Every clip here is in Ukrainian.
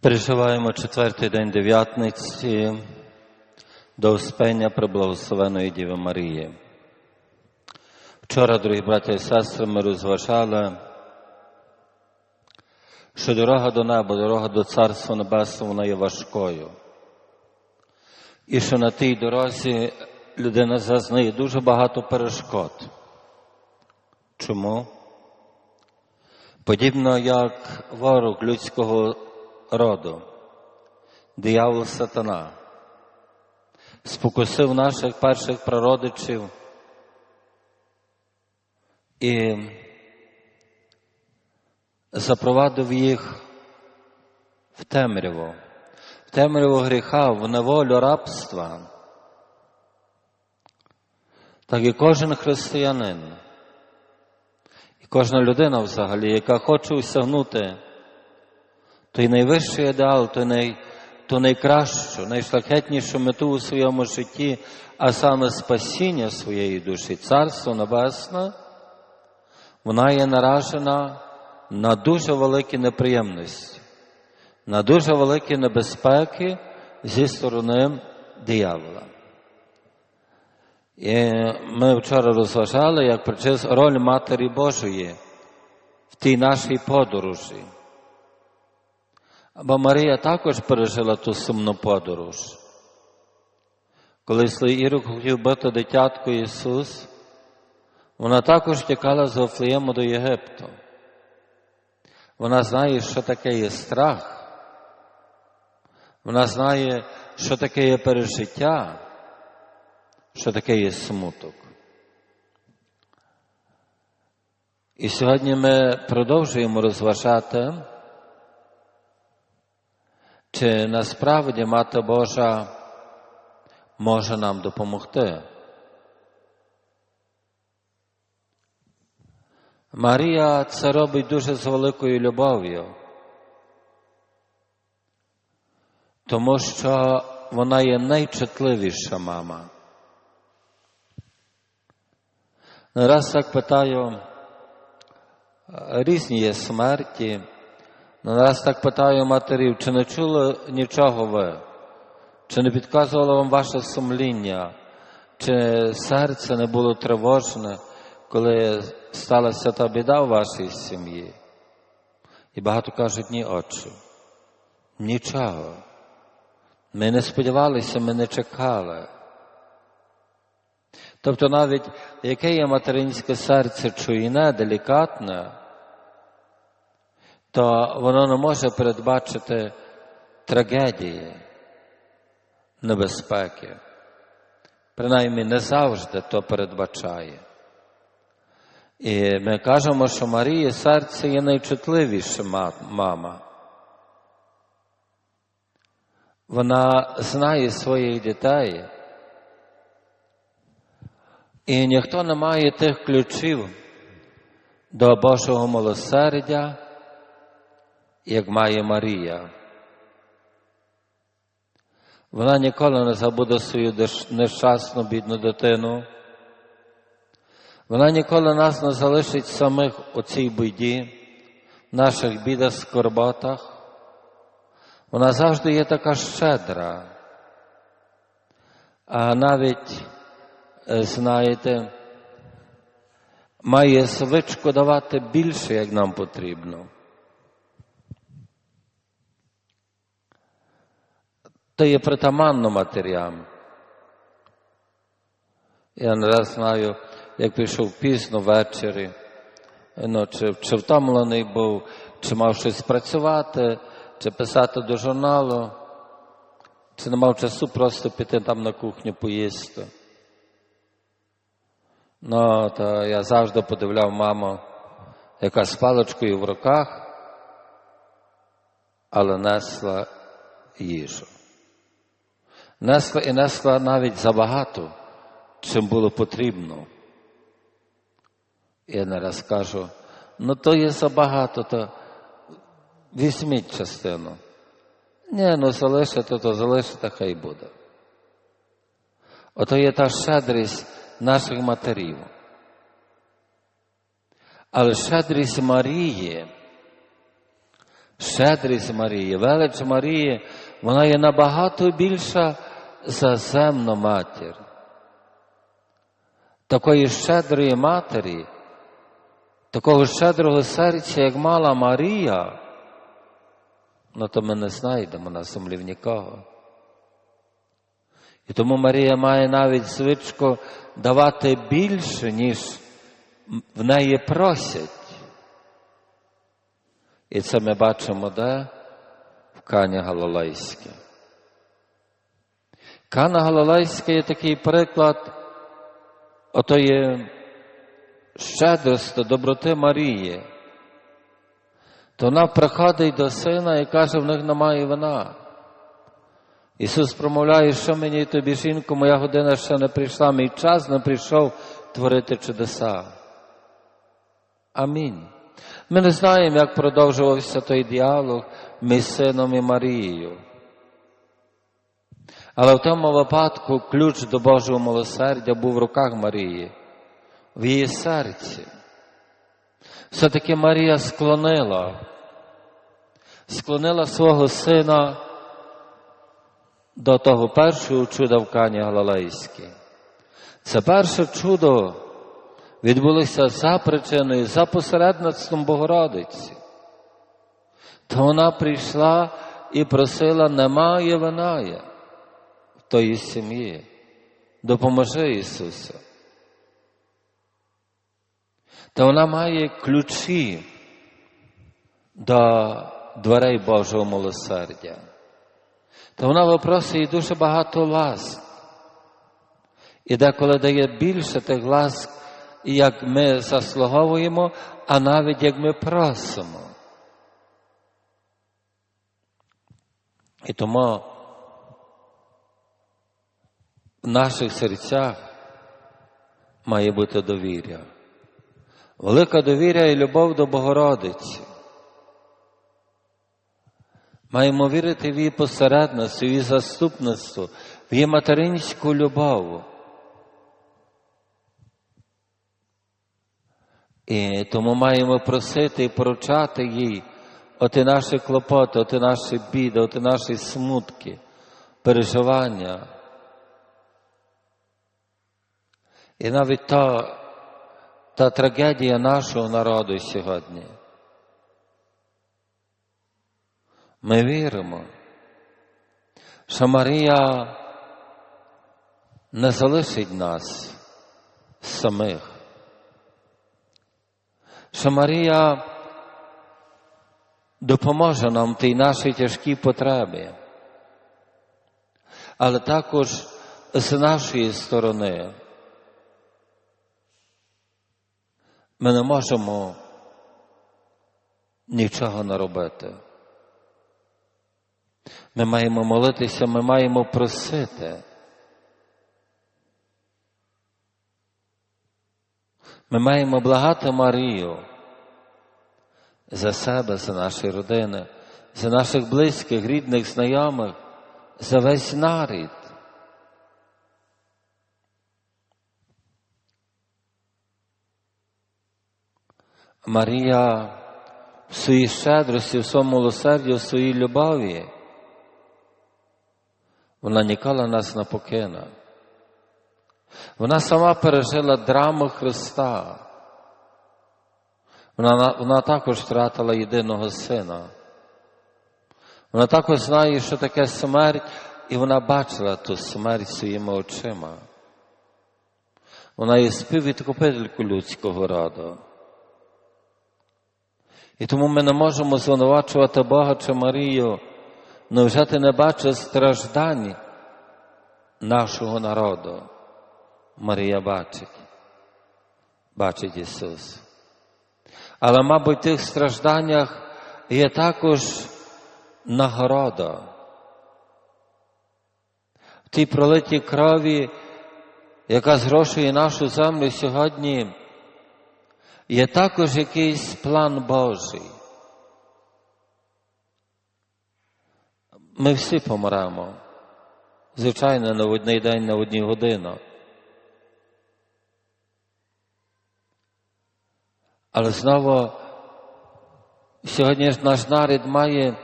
Переживаємо четвертий день дев'ятниці до Успення Преблагословеної Діви Марії. Вчора, дорогі браття і сестри, ми розважали, що дорога до неба, дорога до Царства Небесного, вона є важкою. І що на тій дорозі людина зазнає дуже багато перешкод. Чому? Подібно як ворог людського роду, диявол сатана, спокусив наших перших прародичів. І запровадив їх в темряву, в темряву гріха, в неволю рабства. Так і кожен християнин, і кожна людина взагалі, яка хоче осягнути той найвищий ідеал, той, най, ту найкращу, найшлахетнішу мету у своєму житті, а саме спасіння своєї душі, Царство Небесне, вона є наражена на дуже великі неприємності, на дуже великі небезпеки зі сторони диявола. І ми вчора розважали, як роль Матері Божої в тій нашій подорожі. Бо Марія також пережила ту сумну подорож. Коли Ірок хотів бити дитятко Ісус, вона також тікала з Офлієму до Єгипту. Вона знає, що таке є страх. Вона знає, що таке є пережиття, що таке є смуток. І сьогодні ми продовжуємо розважати. Чи насправді Мати Божа може нам допомогти? Марія це робить дуже з великою любов'ю, тому що вона є найчутливіша мама. Раз так питаю, різні є смерті. Ну, раз так питаю матерів, чи не чули нічого ви? Чи не підказувало вам ваше сумління, чи серце не було тривожне, коли сталася та біда у вашій сім'ї? І багато кажуть, ні, отче, нічого. Ми не сподівалися, ми не чекали. Тобто навіть яке є материнське серце чуйне, делікатне, то воно не може передбачити трагедії, небезпеки. Принаймні не завжди то передбачає. І ми кажемо, що Марії серце є найчутливіша мама. Вона знає своїх дітей. І ніхто не має тих ключів до Божого милосердя як має Марія. Вона ніколи не забуде свою нещасну бідну дитину. Вона ніколи нас не залишить самих у цій біді, в наших бідах, скорботах. Вона завжди є така щедра. А навіть, знаєте, має звичку давати більше, як нам потрібно. То є притаманно матерям. Я не раз знаю, як пішов пізно ввечері, ну, чи, чи втомлений був, чи мав щось працювати, чи писати до журналу, чи не мав часу просто піти там на кухню поїсти. Ну, то я завжди подивляв маму, яка з паличкою в руках, але несла їжу. Несла і несла навіть забагато, чим було потрібно. Я не раз кажу, ну то є забагато, то візьміть частину. Ні, ну залишите, то залишите, хай буде. Ото є та щедрість наших матерів. Але щедрість Марії щедрість Марії, велич Марії, вона є набагато більша за земну матір. Такої щедрої матері, такого щедрого серця, як мала Марія, ну то ми не знайдемо на землі в нікого. І тому Марія має навіть звичку давати більше, ніж в неї просять. І це ми бачимо де? В Кані Галилейській. Кана Галилейська є такий приклад отої щедрості, доброти Марії. То вона приходить до сина і каже, в них немає вина. Ісус промовляє, що мені тобі, жінку, моя година ще не прийшла, мій час не прийшов творити чудеса. Амінь. Ми не знаємо, як продовжувався той діалог між сином і Марією. Але в тому випадку ключ до Божого милосердя був в руках Марії, в її серці. Все-таки Марія склонила, склонила свого сина до того першого чуда в Кані Галилейській. Це перше чудо відбулося за причиною, за посередництвом Богородиці. То вона прийшла і просила, немає винає тої сім'ї. Допоможи Ісусе. Та вона має ключі до дверей Божого милосердя. Та вона випросує дуже багато ласк. І деколи дає більше тих ласк, як ми заслуговуємо, а навіть як ми просимо. І тому в наших серцях має бути довір'я. Велика довіря і любов до Богородиці. Маємо вірити в її посередництво, в її заступництво, в її материнську любов. І тому маємо просити і поручати їй оти наші клопоти, оти наші біди, оти наші смутки, переживання. І навіть та, та трагедія нашого народу сьогодні. Ми віримо, що Марія не залишить нас самих, що Марія допоможе нам в тій нашій тяжкій потребі, але також з нашої сторони ми не можемо нічого не робити. Ми маємо молитися, ми маємо просити. Ми маємо благати Марію за себе, за наші родини, за наших близьких, рідних, знайомих, за весь нарід. Марія в своїй щедрості, в своєму милосерді, в своїй любові. Вона ніколи нас не покине. Вона сама пережила драму Христа. Вона, вона також втратила єдиного сина. Вона також знає, що таке смерть, і вона бачила ту смерть своїми очима. Вона є співвідкупительку людського роду. І тому ми не можемо звинувачувати Бога чи Марію. Невже ти не бачиш страждань нашого народу? Марія бачить, бачить Ісус. Але, мабуть, в тих стражданнях є також нагорода. В тій пролитій крові, яка згрошує нашу землю сьогодні, є також якийсь план Божий. Ми всі помремо. Звичайно, на одний день, на одну годину. Але знову Сьогодні ж наш народ має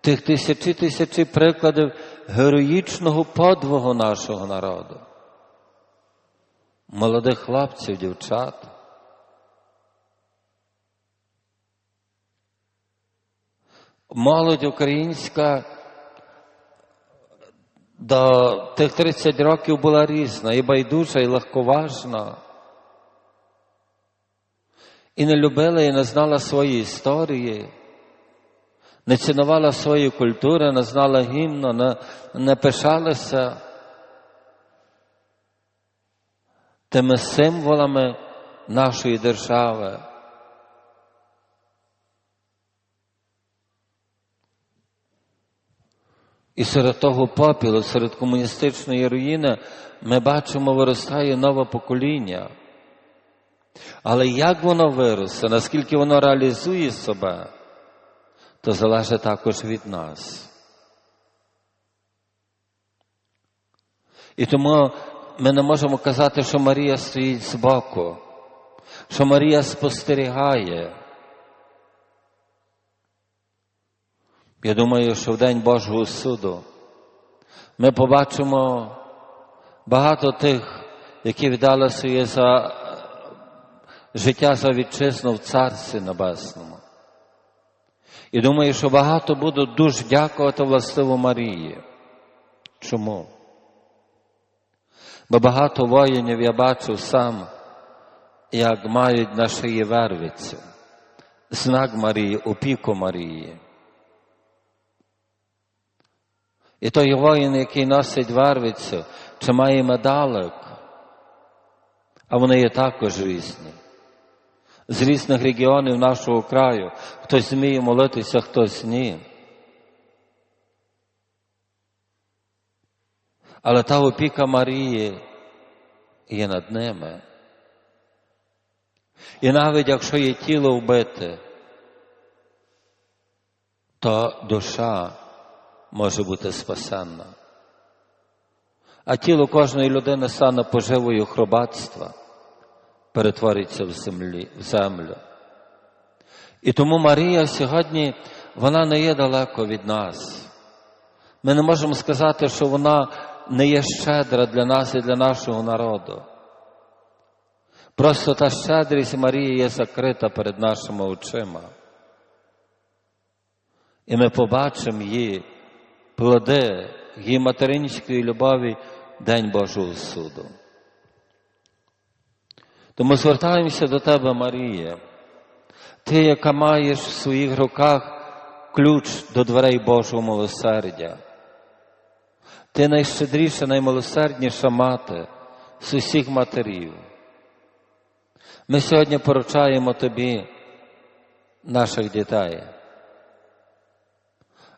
тих тисячі тисячі прикладів героїчного подвигу нашого народу. Молодих хлопців, дівчат. Молодь українська до тих 30 років була різна, і байдужа, і легковажна. І не любила і не знала своєї історії, не цінувала своєї культури, не знала гімну, не, не пишалася тими символами нашої держави. І серед того попілу, серед комуністичної руїни, ми бачимо, виростає нове покоління. Але як воно виросте, наскільки воно реалізує себе, то залежить також від нас. І тому ми не можемо казати, що Марія стоїть збоку, що Марія спостерігає. Я думаю, що в День Божого суду ми побачимо багато тих, які віддали своє за життя за вітчизну в Царстві Небесному. І думаю, що багато будуть дуже дякувати властиву Марії. Чому? Бо багато воїнів я бачу сам, як мають на шиї вервицю, знак Марії, опіку Марії. І той воїн, який носить вервицю, чи має медалик, а вони є також різні. З різних регіонів нашого краю. Хтось вміє молитися, хтось ні. Але та опіка Марії є над ними. І навіть якщо є тіло вбите, то душа може бути спасенна. А тіло кожної людини стане поживою хробатства, перетвориться в, землі, в землю. І тому Марія сьогодні вона не є далеко від нас. Ми не можемо сказати, що вона не є щедра для нас і для нашого народу. Просто та щедрість Марії є закрита перед нашими очима. І ми побачимо її плоди, її материнської любові День Божого суду. Тому звертаємося до Тебе, Марія, Ти, яка маєш в своїх руках ключ до дверей Божого милосердя. Ти найщедріша, наймилосердніша мати з усіх матерів. Ми сьогодні поручаємо тобі наших дітей,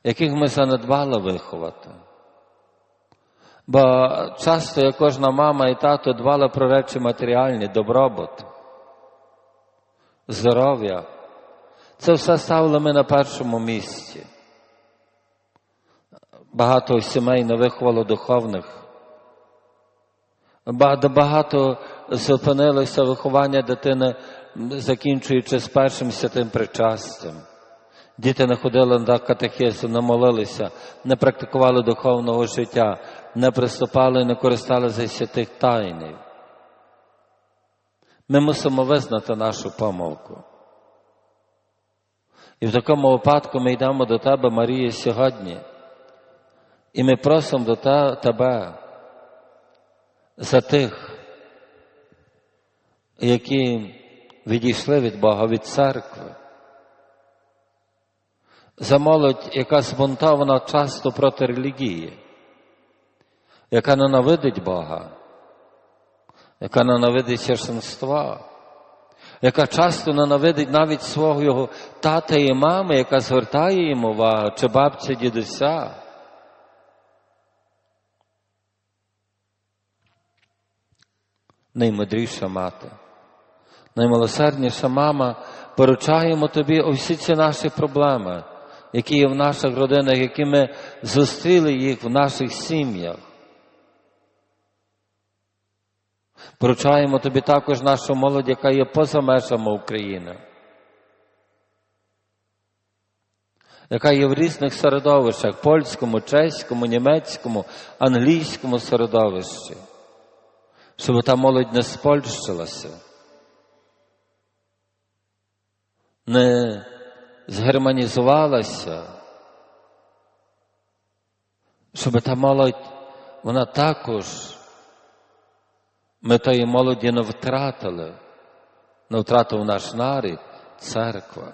яких ми занедбали виховати. Бо часто як кожна мама і тато дбали про речі матеріальні, добробут, здоров'я. Це все ставили ми на першому місці. Багато сімей не виховало духовних. Багато зупинилося виховання дитини, закінчуючи з першим святим причастям. Діти не ходили на катехизу, не молилися, не практикували духовного життя, не приступали і не користалися святих тайнів. Ми мусимо визнати нашу помилку. І в такому випадку ми йдемо до Тебе, Марія, сьогодні. І ми просимо до Тебе за тих, які відійшли від Бога, від церкви, за молодь, яка збунтована часто проти релігії, яка ненавидить Бога, яка ненавидить священства, яка часто ненавидить навіть свого його тата і мами, яка звертає йому увагу, чи бабця дідуся. Наймудріша мати, наймилосердніша мама, поручаємо тобі усі ці наші проблеми, які є в наших родинах, які ми зустріли їх в наших сім'ях. Поручаємо тобі також нашу молодь, яка є поза межами України. яка є в різних середовищах польському, чеському, німецькому, англійському середовищі, щоб та молодь не спольщилася, не згерманізувалася, щоб та молодь, вона також, ми тої молоді не втратили, не втратив наш нарід, церква.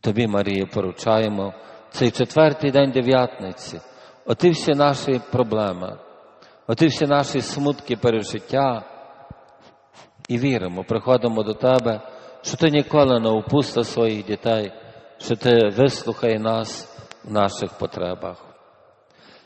Тобі, Марія, поручаємо цей четвертий день дев'ятниці, оті всі наші проблеми, оті всі наші смутки пережиття, і віримо, приходимо до Тебе, що Ти ніколи не опустиш своїх дітей, що Ти вислухай нас в наших потребах.